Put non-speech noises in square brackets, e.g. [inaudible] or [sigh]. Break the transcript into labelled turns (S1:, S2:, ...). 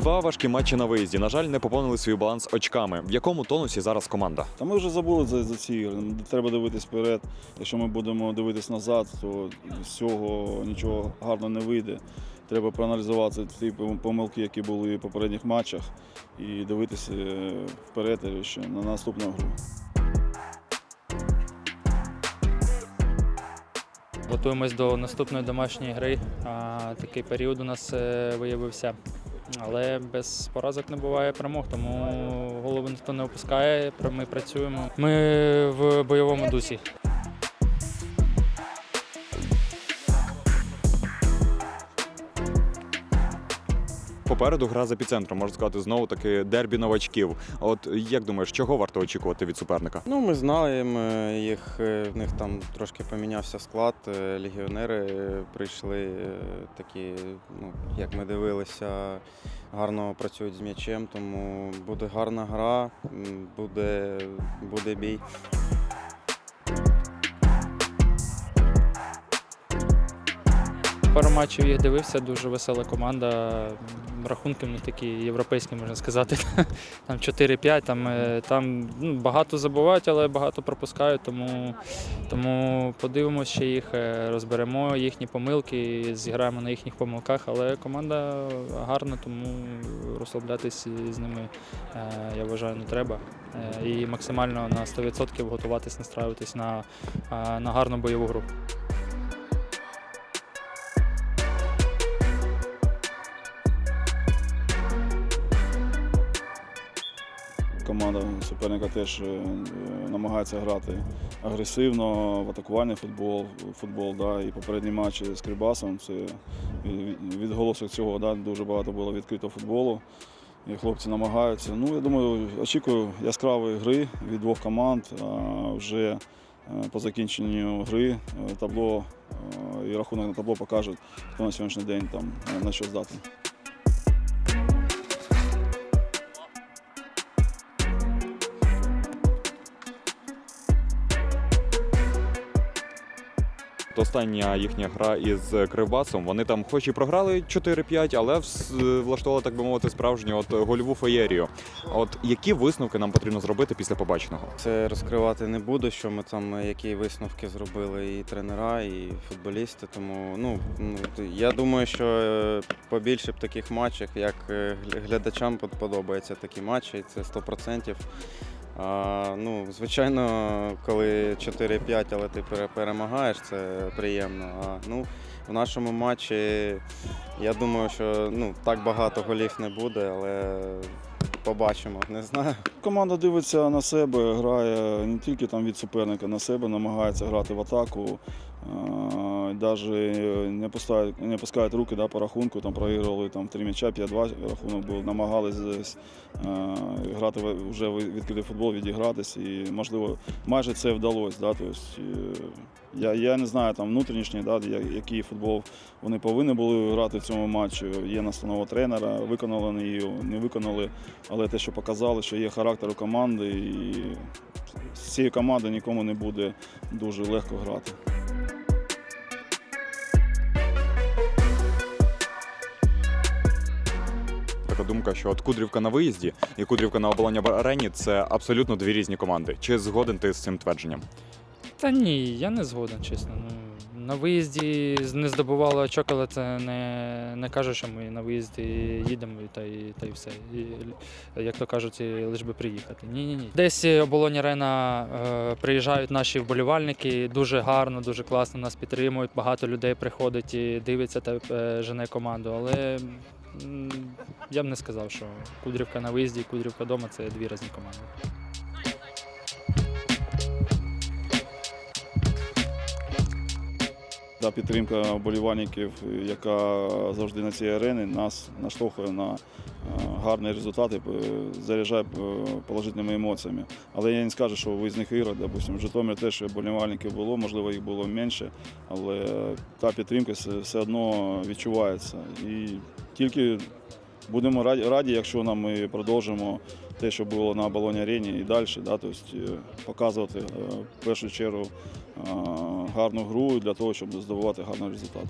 S1: Два важкі матчі на виїзді. На жаль, не поповнили свій баланс очками. В якому тонусі зараз команда?
S2: Та ми вже забули за, за ці ігри. Треба дивитись вперед. Якщо ми будемо дивитись назад, то з цього нічого гарно не вийде. Треба проаналізувати ті помилки, які були в попередніх матчах, і дивитися е, вперед ще на наступну гру.
S3: Готуємось до наступної домашньої гри. А, такий період у нас е, виявився. Але без поразок не буває перемог, тому голови ніхто не опускає. Ми працюємо. Ми в бойовому дусі.
S1: Попереду гра з епіцентром, можна сказати, знову таки дербі новачків. От як думаєш, чого варто очікувати від суперника?
S4: Ну, ми знаємо їх, е, в них там трошки помінявся склад. е, Легіонери е, прийшли е, такі, ну, як ми дивилися, гарно працюють з м'ячем, тому буде гарна гра, буде, буде бій.
S3: Пару матчів їх дивився, дуже весела команда. Рахунки в них такі європейські, можна сказати. [laughs] Там 4-5, там, е, там ну, багато забувають, але багато пропускають. Тому, тому подивимося ще їх, е, розберемо їхні помилки, зіграємо на їхніх помилках. Але команда гарна, тому розслаблятись з ними, е, я вважаю, не треба. І максимально на 100% готуватись, настраюватись на, на гарну бойову гру.
S2: Команда суперника теж е, намагається грати агресивно в атакувальний футбол, футбол да, і попередні матчі з Кривбасом. Це відголосок цього да, дуже багато було відкритого футболу. І хлопці намагаються. Ну, я думаю, очікую яскравої гри від двох команд. Вже е, по закінченню гри е, табло і рахунок на табло покажуть, хто на сьогоднішній день там на що здатний.
S1: Остання їхня гра із Кривбасом. Вони там, хоч і програли 4-5, але влаштували, так би мовити, справжню от гольову феєрію. От які висновки нам потрібно зробити після побаченого?
S4: Це розкривати не буду, що ми там, які висновки зробили і тренера, і футболісти. Тому ну, я думаю, що е, побільше б таких матчів, як е, глядачам под- подобаються такі матчі, це 100%. А, ну, звичайно, коли 4-5, але ти перемагаєш, це приємно. А ну, в нашому матчі я думаю, що ну, так багато голів не буде, але побачимо, не знаю.
S2: Команда дивиться на себе, грає не тільки там від суперника на себе, намагається грати в атаку. Навіть не пускають, не пускають руки да, по рахунку, там проігрували там, 3 м'яча, 5-2 рахунок був, намагалися е, грати вже відкритий футбол, відігратись. І, можливо, майже це вдалося. Да, тобто, я, я не знаю там внутрішній, да, який футбол вони повинні були грати в цьому матчі. Є настанова тренера, виконали її, не виконали. Але те, що показали, що є характер у команди, і з цієї команди нікому не буде дуже легко грати.
S1: Така думка, що от Кудрівка на виїзді і Кудрівка на оболоні арені це абсолютно дві різні команди. Чи згоден ти з цим твердженням?
S3: Та ні, я не згоден, чесно. Ну, на виїзді не здобували очок, але це не, не каже, що ми на виїзді їдемо та й, та й все. І, як то кажуть, лиш би приїхати. Ні, ні, ні. Десь оболонь арена е, приїжджають наші вболівальники, дуже гарно, дуже класно нас підтримують. Багато людей приходить і дивиться та е, жене команду. Але я б не сказав, що Кудрівка на виїзді і Кудрівка вдома це дві різні команди.
S2: Та підтримка болівальників, яка завжди на цій арені, нас наштовхує на гарні результати, е, заряджає е, положительними емоціями. Але я не скажу, що у виїзних іграх, допустим, в Житомирі теж вболівальників було, можливо, їх було менше, але та підтримка все одно відчувається. І тільки будемо раді, якщо нам ми продовжимо те, що було на оболоні арені і далі, да, тобто, показувати в першу чергу гарну гру для того, щоб здобувати гарний результат.